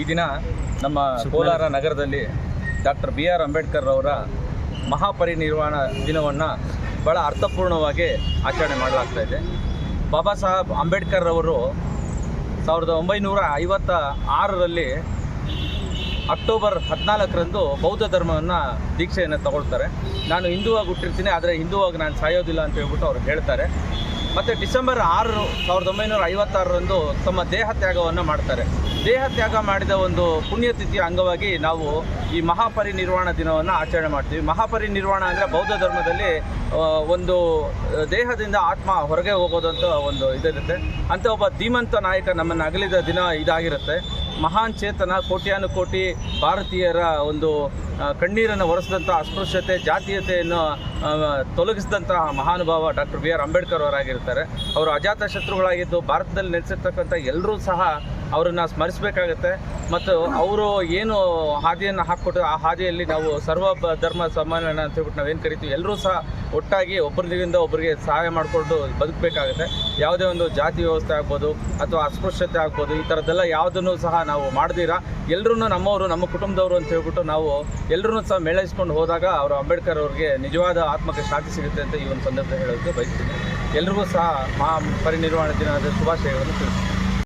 ಈ ದಿನ ನಮ್ಮ ಕೋಲಾರ ನಗರದಲ್ಲಿ ಡಾಕ್ಟರ್ ಬಿ ಆರ್ ಅಂಬೇಡ್ಕರ್ ಅವರ ಮಹಾಪರಿನಿರ್ವಾಣ ದಿನವನ್ನು ಭಾಳ ಅರ್ಥಪೂರ್ಣವಾಗಿ ಆಚರಣೆ ಮಾಡಲಾಗ್ತಾ ಇದೆ. ಬಾಬಾ ಸಾಹೇಬ್ ಅಂಬೇಡ್ಕರ್ ಅವರು ಸಾವಿರದ ಒಂಬೈನೂರ ಐವತ್ತ ಆರರಲ್ಲಿ ಅಕ್ಟೋಬರ್ ಹದಿನಾಲ್ಕರಂದು ಬೌದ್ಧ ಧರ್ಮವನ್ನು ದೀಕ್ಷೆಯನ್ನು ತಗೊಳ್ತಾರೆ. ನಾನು ಹಿಂದೂವಾಗಿ ಹುಟ್ಟಿರ್ತೀನಿ, ಆದರೆ ಹಿಂದೂವಾಗಿ ನಾನು ಸಾಯೋದಿಲ್ಲ ಅಂತ ಹೇಳ್ಬಿಟ್ಟು ಅವ್ರು ಹೇಳ್ತಾರೆ. ಮತ್ತು ಡಿಸೆಂಬರ್ ಆರು ಸಾವಿರದ ಒಂಬೈನೂರ ಐವತ್ತಾರರಂದು ತಮ್ಮ ದೇಹ ತ್ಯಾಗವನ್ನು ಮಾಡ್ತಾರೆ. ದೇಹ ತ್ಯಾಗ ಮಾಡಿದ ಒಂದು ಪುಣ್ಯತಿಥಿಯ ಅಂಗವಾಗಿ ನಾವು ಈ ಮಹಾಪರಿನಿರ್ವಾಣ ದಿನವನ್ನು ಆಚರಣೆ ಮಾಡ್ತೀವಿ. ಮಹಾಪರಿನಿರ್ವಾಣ ಅಂದರೆ ಬೌದ್ಧ ಧರ್ಮದಲ್ಲಿ ಒಂದು ದೇಹದಿಂದ ಆತ್ಮ ಹೊರಗೆ ಹೋಗೋದಂತ ಒಂದು ಇದಿರುತ್ತೆ. ಅಂತ ಒಬ್ಬ ಧೀಮಂತ ನಾಯಕ ನಮ್ಮನ್ನು ಅಗಲಿದ ದಿನ ಇದಾಗಿರುತ್ತೆ. ಮಹಾನ್ ಚೇತನ ಕೋಟ್ಯಾನುಕೋಟಿ ಭಾರತೀಯರ ಒಂದು ಕಣ್ಣೀರನ್ನು ಒರೆಸಿದಂಥ ಅಸ್ಪೃಶ್ಯತೆ, ಜಾತೀಯತೆಯನ್ನು ತೊಲಗಿಸಿದಂತಹ ಮಹಾನುಭಾವ ಡಾಕ್ಟರ್ ಬಿ ಆರ್ ಅಂಬೇಡ್ಕರ್ ಅವರಾಗಿರ್ತಾರೆ. ಅವರು ಅಜಾತ ಶತ್ರುಗಳಾಗಿದ್ದು ಭಾರತದಲ್ಲಿ ನೆಲೆಸಿರ್ತಕ್ಕಂಥ ಎಲ್ಲರೂ ಸಹ ಅವರನ್ನು ಸ್ಮರಿಸಬೇಕಾಗತ್ತೆ. ಮತ್ತು ಅವರು ಏನು ಹಾದಿಯನ್ನು ಹಾಕ್ಕೊಟ್ಟು ಆ ಹಾದಿಯಲ್ಲಿ ನಾವು ಸರ್ವ ಧರ್ಮ ಸಮ್ಮಾನ ಅಂತ ಹೇಳ್ಬಿಟ್ಟು ನಾವೇನು ಕರಿತೀವಿ, ಎಲ್ಲರೂ ಸಹ ಒಟ್ಟಾಗಿ ಒಬ್ಬರಿಂದ ಒಬ್ಬರಿಗೆ ಸಹಾಯ ಮಾಡಿಕೊಂಡು ಬದುಕಬೇಕಾಗುತ್ತೆ. ಯಾವುದೇ ಒಂದು ಜಾತಿ ವ್ಯವಸ್ಥೆ ಆಗ್ಬೋದು ಅಥವಾ ಅಸ್ಪೃಶ್ಯತೆ ಆಗ್ಬೋದು, ಈ ಥರದ್ದೆಲ್ಲ ಯಾವುದನ್ನು ಸಹ ನಾವು ಮಾಡ್ದಿರಾ. ಎಲ್ಲರೂ ನಮ್ಮವರು, ನಮ್ಮ ಕುಟುಂಬದವರು ಅಂತ ಹೇಳ್ಬಿಟ್ಟು ನಾವು ಎಲ್ಲರೂ ಸಹ ಮೇಳೈಸ್ಕೊಂಡು ಹೋದಾಗ ಅವರು ಅಂಬೇಡ್ಕರ್ ಅವ್ರಿಗೆ ನಿಜವಾದ ಆತ್ಮಕ್ಕೆ ಶಾಂತಿ ಸಿಗುತ್ತೆ ಅಂತ ಈ ಒಂದು ಸಂದರ್ಭ ಹೇಳೋದಕ್ಕೆ ಬಯಸ್ತೀನಿ. ಎಲ್ರಿಗೂ ಸಹ ಮಹಾ ಪರಿನಿರ್ವಾಣ ದಿನದ ಶುಭಾಶಯಗಳನ್ನು ತಿಳಿಸ್ತೀನಿ.